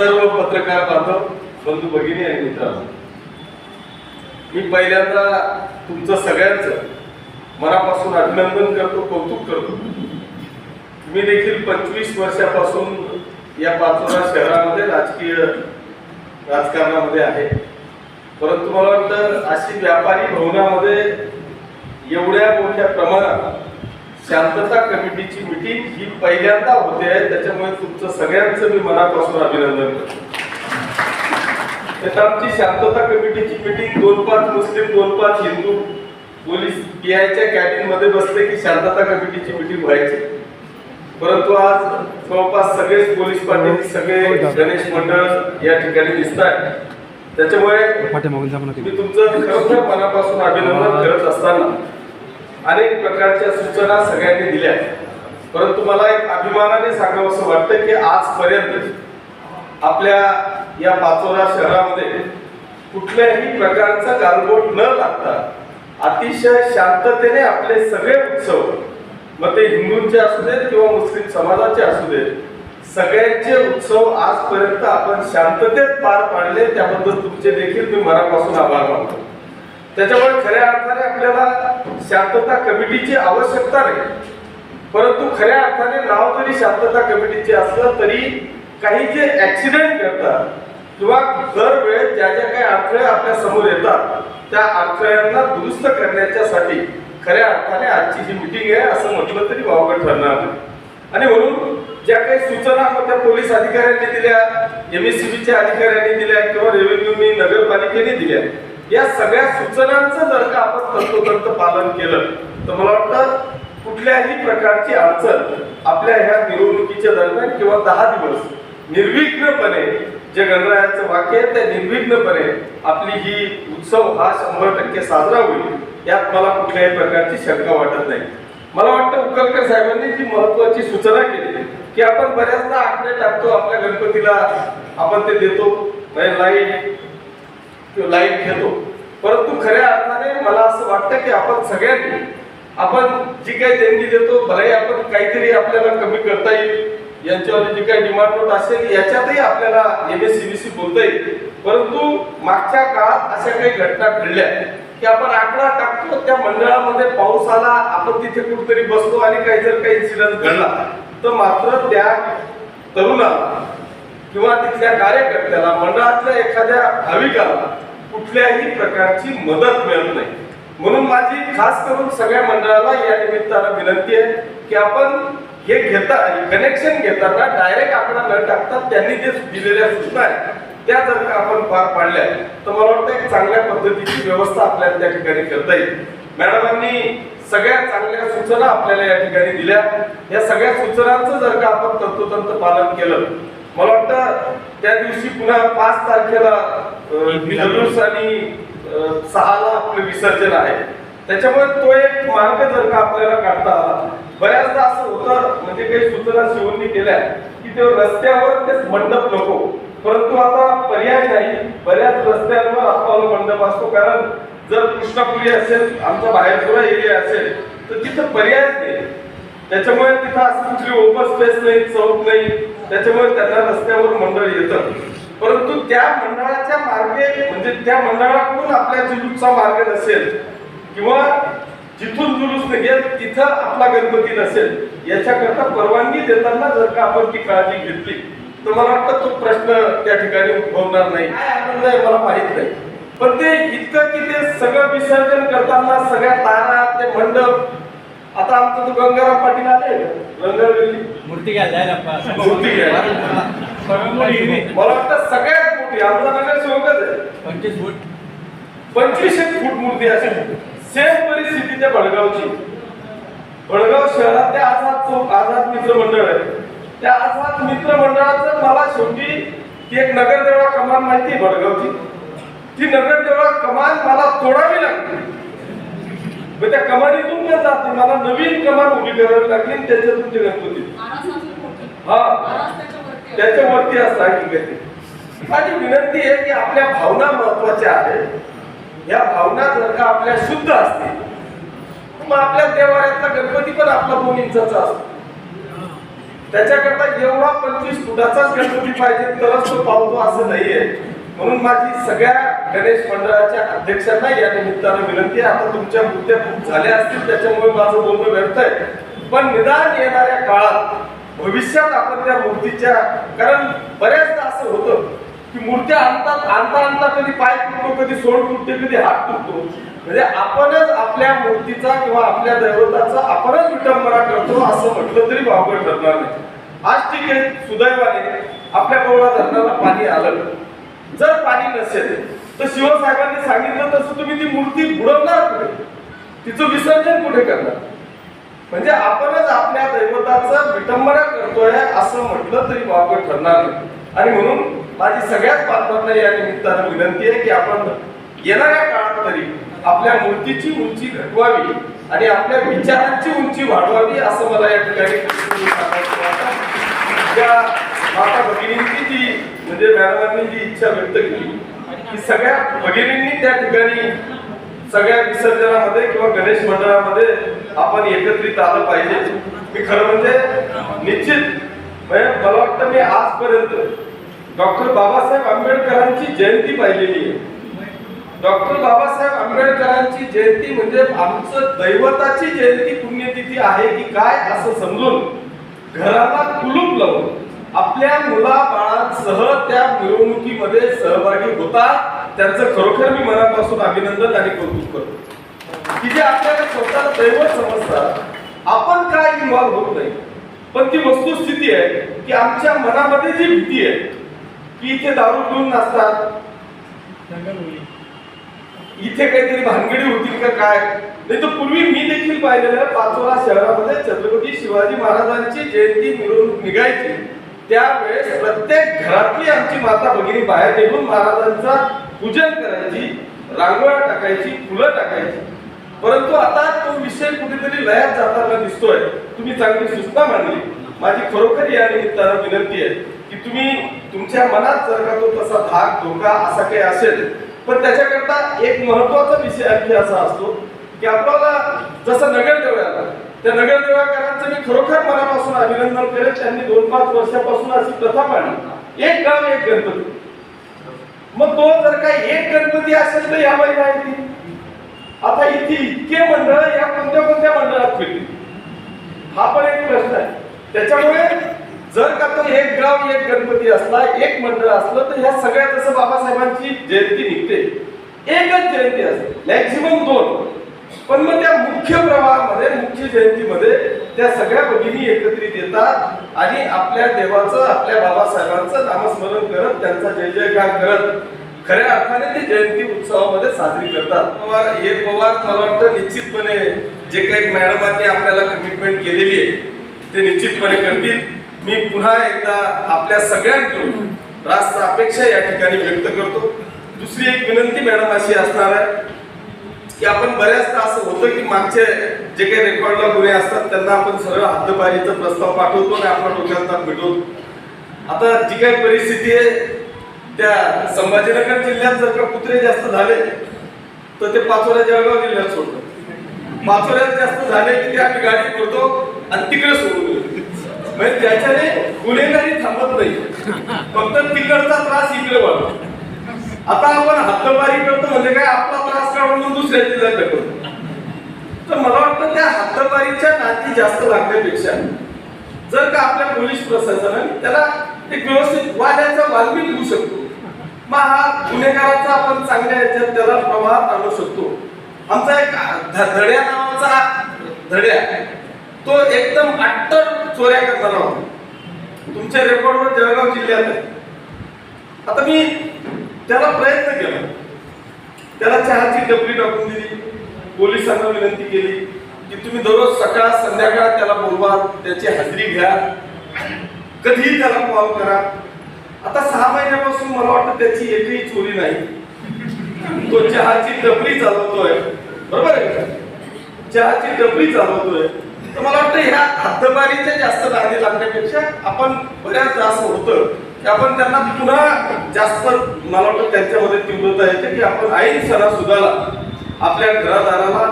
सर्व पत्रकार बांधव बंधू भगिनी आणि मित्र मी पहिल्यांदा तुमचं सगळ्यांचं मनापासून अभिनंदन करतो कौतुक करतो. मी देखील पंचवीस वर्षापासून या पाचोरा शहरामध्ये राजकीय राजकारणामध्ये आहे. परंतु मला वाटतं अशी व्यापारी भवनामध्ये एवढ्या मोठ्या प्रमाणात शांतता कमिटीची मिटिंग ही पहिल्यांदा होते आहे. त्याच्यामुळे तुमचं सगळ्यांचं मी मनापासून अभिनंदन करतो. तर आमची शांतता कमिटीची मिटिंग दोन पाच मुस्लिम दोन पाच हिंदू पोलीस पीआयच्या कॅबिनमध्ये बसले की शांतता कमिटीची मिटिंग व्हायची. परंतु आज जवळपास सगळेच पोलीस पाटील सगळे गणेश मंडळ या ठिकाणी दिसत आहेत त्याच्यामुळे मी तुमचं खरोखर मनापासून अभिनंदन करत असताना अनेक प्रकारच्या सूचना सगळ्यांनी दिल्या. परंतु मला एक अभिमानाने सांगावं असं वाटतं की आजपर्यंत आपल्या या पाचोरा शहरामध्ये कुठल्याही प्रकारचा गालबोट न लागता अतिशय शांततेने आपले सगळे उत्सव मग ते हिंदूंचे असू देत किंवा मुस्लिम समाजाचे असू देत सगळ्यांचे उत्सव आजपर्यंत आपण शांततेत पार पाडले त्याबद्दल तुमचे देखील मी मनापासून आभार मानतो. त्याच्यामुळे खऱ्या अर्थाने आपल्याला शांतता कमिटीची आवश्यकता नाही. परंतु खऱ्या अर्थाने नाव जरी शांतता कमिटीचे असलं तरी काही जे ऍक्सिडेंट घडतात किंवा दरवेळेस ज्या ज्या काही अडथळे आपल्यासमोर येतात त्या अडथळ्यांना दुरुस्त करण्याच्यासाठी खऱ्या अर्थाने आजची जी मिटिंग आहे असं म्हटलं तरी वावगं ठरणार नाही. आणि म्हणून ज्या काही सूचना मग त्या पोलीस अधिकाऱ्यांनी दिल्या एम एस सी बीच्या अधिकाऱ्यांनी दिल्या किंवा रेव्हेन्यूनी नगरपालिकेने दिल्या या सगळ्या सूचनांचं जर का आपण तंतोतंत पालन केलं तर मला वाटतं कुठल्याही प्रकारची अडचण आपल्या ह्या निवडणुकीच्या दरम्यान किंवा दहा दिवस निर्विघ्नपणे जे गणरायाचं वाक्य आहे त्या निर्विघ्नपणे आपली ही उत्सव हा शंभर टक्के साजरा होईल यात मला कुठल्याही प्रकारची शंका वाटत नाही. मला वाटतं उकलकर साहेबांनी जी महत्वाची सूचना केली की आपण बऱ्याचदा आकडे टाकतो आपल्या गणपतीला आपण ते देतो म्हणजे लाइट किंवा लाइट घेतो. परंतु खऱ्या अर्थाने मला असं वाटतं की आपण सगळ्यांनी आपण जी काही देणगी देतो भले आपण काहीतरी आपल्याला कमी करता येईल यांच्यावर जी काही डिमांड नोट असेल याच्यातही आपल्याला एमएससीबीसी बोलता येईल. परंतु मागच्या काळात अशा काही घटना घडल्या की आपण आकडा टाकतो त्या मंडळामध्ये पाऊस आला आपण तिथे कुठेतरी बसतो आणि काही जर काही इन्सिडंट घडला तर मात्र त्या तरुणाला किंवा तिथल्या कार्यकर्त्याला मंडळातल्या एखाद्या भाविकाला कुठल्याही प्रकारची मदत मिळत नाही. म्हणून माझी खास करून सगळ्या मंडळाला या निमित्तानं विनंती आहे की आपण हे घेता कनेक्शन घेताना डायरेक्ट आकडा न टाकता त्यांनी जे दिलेल्या सूचना आहेत त्या जर का आपण पार पाडल्या तर मला वाटतं एक चांगल्या पद्धतीची व्यवस्था आपल्याला त्या ठिकाणी करता येईल. मॅडमांनी सगळ्या चांगल्या सूचना आपल्याला या ठिकाणी दिल्या. या सगळ्या सूचनांचं जर का आपण तंतोतंत पालन केलं मला वाटतं त्या दिवशी पुन्हा पाच तारखेला अं, आणि सहाला आपलं विसर्जन आहे. त्याच्यामुळे तो एक मार्ग जर का आपल्याला काढता आला बऱ्याचदा असं होतं म्हणजे काही सूचना शिवून केल्या की ते रस्त्यावर ते मंडप नको. परंतु आता पर्याय नाही बऱ्याच रस्त्यांवर आपला मंडप असतो. कारण जर कृष्णापुरी असेल आमचा बाहेरपुरा एरिया असेल तर तिथं पर्याय नाही. त्याच्यामुळे तिथं असं कुठली ओपन स्पेस नाही चौक नाही. त्याच्यामुळे त्यांना रस्त्यावर मंडळ येतं. परंतु त्या मंडळ म्हणजे त्या मंडळाकडून आपल्या जुलूसचा मार्ग नसेल किंवा जिथून जुलूस निघेल तिथं आपला गणपती नसेल याच्याकरता परवानगी देताना जर का आपण ती काळजी घेतली तर मला वाटतं तो प्रश्न त्या ठिकाणी उद्भवणार नाही. काय मला माहीत नाही. पण ते इतकं की ते सगळं विसर्जन करताना सगळ्या तारा ते मंडप आता आमचं तो गंगाराम पाटील आले. रंगवलेली मूर्ती घ्यायला मूर्ती घ्यायला. मला वाटतं सगळ्यात मोठी आमचा नगर सेवकच आहे. पंचवीस फूट. पंचवीसशे फूट मूर्ती असेल सेम परिस्थिती त्या भडगावची. भडगाव शहरात त्या आझाद चौक आझाद मित्र मंडळ आहे. त्या आझाद मित्र मंडळाचं मला शेवटी ती एक नगरदेवळा कमान माहिती आहे भडगावची. ती नगरदेवळा कमान मला तोडावी लागते. मग त्या कमानीतून काय जात. मला नवीन कमान उभी करावी लागली आणि त्याच्यातून ते गणपती. हा. त्याच्यावरती असं हकीकत माझी विनंती आहे की आपल्या भावना महत्त्वाच्या आहेत. या भावना जर का आपल्या शुद्ध असतील मग आपल्या देवाऱ्यातला गणपती पण आपला दोन इंचाचा असतो. त्याच्याकरता एवढा पंचवीस फुटाचाच गणपती पाहिजे तरच तो पावतो असं नाहीये. म्हणून माझी सगळ्या गणेश मंडळाच्या अध्यक्षांना या निमित्तानं विनंती आहे. आता तुमच्या मुद्द्या खूप झाल्या असतील त्याच्यामुळे माझं बोलणं व्यर्थ आहे. पण निदान येणाऱ्या काळात भविष्यात आपण त्या मूर्तीच्या कारण बऱ्याचदा असं होतं की मूर्त्या आणतात आणता आणता कधी पाय तुटतो कधी सोड तुटते कधी हात तुटतो. म्हणजे आपणच आपल्या मूर्तीचा किंवा आपल्या दैवताचा आपणच विटंबना करतो असं म्हटलं तरी वावगं ठरणार नाही. आज ठीक आहे सुदैवाने आपल्या कवळा धरणाला पाणी आलं. जर पाणी नसेल तर शिवसाहेबांनी सांगितलं तसं तुम्ही ती मूर्ती बुडवणार कुठे? तिचं विसर्जन कुठे करणार? म्हणजे आपणच आपल्या दैवताचं विटंबना करतोय असं म्हटलं तरी वावगं ठरणार नाही. आणि म्हणून माझी सगळ्याच पात्रांना या निमित्तानं विनंती आहे की आपण येणाऱ्या काळात तरी आपल्या मूर्तीची उंची घटवावी आणि आपल्या विचारांची उंची वाढवावी असं मला या ठिकाणी त्या माता भगिनींची जी म्हणजे मॅडमांनी जी इच्छा व्यक्त केली की सगळ्या भगिनींनी त्या ठिकाणी सगळ्या विसर्जनामध्ये किंवा गणेश मंडळामध्ये आपण एकत्रित आलं पाहिजे. मी खरं म्हणजे निश्चित म्हणजे मला वाटतं मी आजपर्यंत डॉक्टर बाबासाहेब आंबेडकरांची जयंती पाहिलेली आहे. डॉक्टर बाबासाहेब आंबेडकरांची जयंती म्हणजे आमचं दैवताची जयंती पुण्यतिथी आहे की काय असं समजून घराला कुलूप लावून आपल्या मुला बाळांसह त्या मिरवणुकीमध्ये सहभागी होता त्यांचं खरोखर मी मनापासून अभिनंदन आणि कौतुक करतो. की जे आपल्याला स्वतःला दैवत समजतात आपण काय इन्व्हॉल्व्ह होत नाही. पण ती वस्तुस्थिती आहे की आमच्या मनामध्ये जी भीती आहे की इथे दारू पिऊन नसतात. इथे काहीतरी भानगडी होतील का काय? नाही तर पूर्वी मी देखील पाहिलेलं पाचोरा शहरामध्ये छत्रपती शिवाजी महाराजांची जयंती मिरवणूक निघायची. त्यावेळेस प्रत्येक घरातली आमची माता भगिनी बाहेर निघून महाराजांचा पूजन करायची रांगोळ्या टाकायची फुलं टाकायची. परंतु आता तो विषय कुठेतरी लयात जाताना दिसतोय. तुम्ही चांगली सूचना मांडली. माझी खरोखर या निमित्तानं विनंती आहे. की तुम्ही तुमच्या मनात जर का तो तसा धाक धोका असा काही असेल पण त्याच्याकरता एक महत्त्वाचा विषय आणखी असा असतो की आपल्याला जसं नगरदेवळ्याला त्या नगरदेवळाकरांचं मी खरोखर मनापासून अभिनंदन करेल त्यांनी दोन पाच वर्षापासून अशी प्रथा पाडली एक गाव एक गणपती. मग तो जर का एक गणपती असेल तर या काय ती. आता इथे इतके मंडळ या कोणत्या कोणत्या मंडळात फिरतील हा पण एक प्रश्न आहे. त्याच्यामुळे जर का तो एक ग्राम एक गणपती असला एक मंडळ असलं तर ह्या सगळ्या जसं बाबासाहेबांची जयंती निघते. एकच जयंती असते. मॅक्झिमम दोन. पण मग त्या मुख्य प्रवाहामध्ये मुख्य जयंतीमध्ये त्या सगळ्या भगिनी एकत्रित येतात आणि आपल्या देवाचं आपल्या बाबासाहेबांचं नामस्मरण करत त्यांचा जय जयकार करत खऱ्या अर्थाने ते जयंती उत्सवामध्ये साजरी करतात. पवार हे पवार मला वाटतं निश्चितपणे जे काही मॅडमांनी आपल्याला कमिटमेंट केलेली आहे ते निश्चितपणे करतील. मी पुन्हा एकदा आपल्या सगळ्यांकडून रास्त अपेक्षा या ठिकाणी व्यक्त करतो. दुसरी एक विनंती मॅडम अशी असणार आहे की आपण बऱ्याचदा असं होतं की मागचे जे काही रेकॉर्डला गुन्हे असतात त्यांना आपण सरळ हद्दपारीचा प्रस्ताव पाठवतो आणि आपला डोक्यात मिटवतो. आता जी काही परिस्थिती आहे त्या संभाजीनगर जिल्ह्यात जर का कुत्रे जास्त झाले तर ते पाचोऱ्या जळगाव जिल्ह्यात सोडतो पाचोऱ्यात जास्त झाले की ते आम्ही गाडी करतो आणि तिकडे सोडून. म्हणजे त्याच्याने गुन्हेगारी थांबत नाही. फक्त तिकडचा त्रास इकडे वाढतो आता आपण हद्दपारी करतो म्हणजे काय? आपला त्रास काढून दुसऱ्या जिल्ह्यात करतो तर मला वाटतं त्या हद्दपारीच्या नाती जास्त लागण्यापेक्षा जर का आपल्या पोलीस प्रशासनाने त्याला एक व्यवस्थित वाद्याचा वालमी देऊ शकतो. मग हा गुन्हेगाराचा आपण चांगल्या याच्यात त्याला प्रवाहात आणू शकतो. आमचा एक धड्या नावाचा धड्या तो एकदम अट्टर चोऱ्या करताना होता. तुमच्या रेकॉर्डवर जळगाव जिल्ह्यात आहे. आता मी त्याला प्रयत्न केला. त्याला चहाची डबरी टाकून दिली. पोलिसांना विनंती केली की तुम्ही दररोज सकाळ संध्याकाळ त्याला बोलवा त्याची हजेरी घ्या. कधीही त्याला कॉल करा. आता सहा महिन्यापासून मला वाटतं त्याची एकही चोरी नाही. तो चहाची डबरी चालवतोय. बरोबर आहे चहाची डबरी चालवतोय. तर मला वाटतं ह्या हद्दबारीच्या जास्त नादी लागण्यापेक्षा आपण बऱ्याच असं होतं की आपण त्यांना पुन्हा जास्त मला वाटतं त्यांच्यामध्ये तीव्रता येते की आपण आई सणासुदाला आपल्या घरादाराला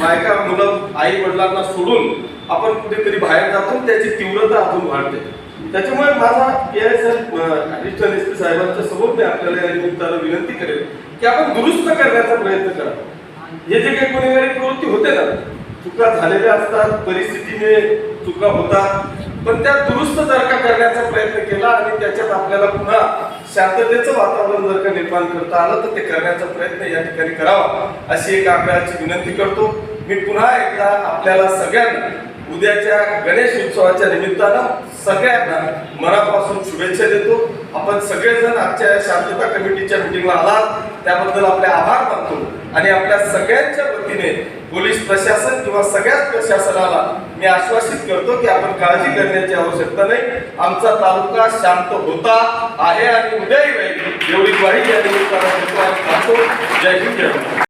बायका मुलं आई वडिलांना सोडून आपण कुठेतरी बाहेर जातो त्याची तीव्रता अजून वाढते. त्याच्यामुळे माझा A I L additional S P साहेबांच्या समोर मी आपल्याला या निमित्ताला विनंती करेल की आपण दुरुस्त करण्याचा प्रयत्न करा. हे जे काही गुन्हेगारी प्रवृत्ती होते ना चुका झालेल्या असतात परिस्थितीने चुका होतात पण त्या दुरुस्त जर का करण्याचा प्रयत्न केला आणि त्याच्यात आपल्याला पुन्हा शांततेचं वातावरण जर का निर्माण करता आलं तर ते करण्याचा प्रयत्न या ठिकाणी करावा अशी एक आपल्याची विनंती करतो. मी पुन्हा एकदा आपल्याला सगळ्यांना उद्याच्या गणेश उत्सवाच्या निमित्तानं सगळ्यांना मनापासून शुभेच्छा देतो. आपण सगळेजण आजच्या शांतता कमिटीच्या मिटिंगला आलात. त्याबद्दल आपले आभार मानतो. आणि आपल्या सगळ्यांच्या वतीने पोलीस प्रशासन किंवा सगळ्याच प्रशासनाला मी आश्वासित करतो की आपण काळजी करण्याची आवश्यकता नाही. आमचा तालुका शांत होता आहे आणि उद्याही राहील. एवढी ग्वाही या निमित्तानं जय हिंद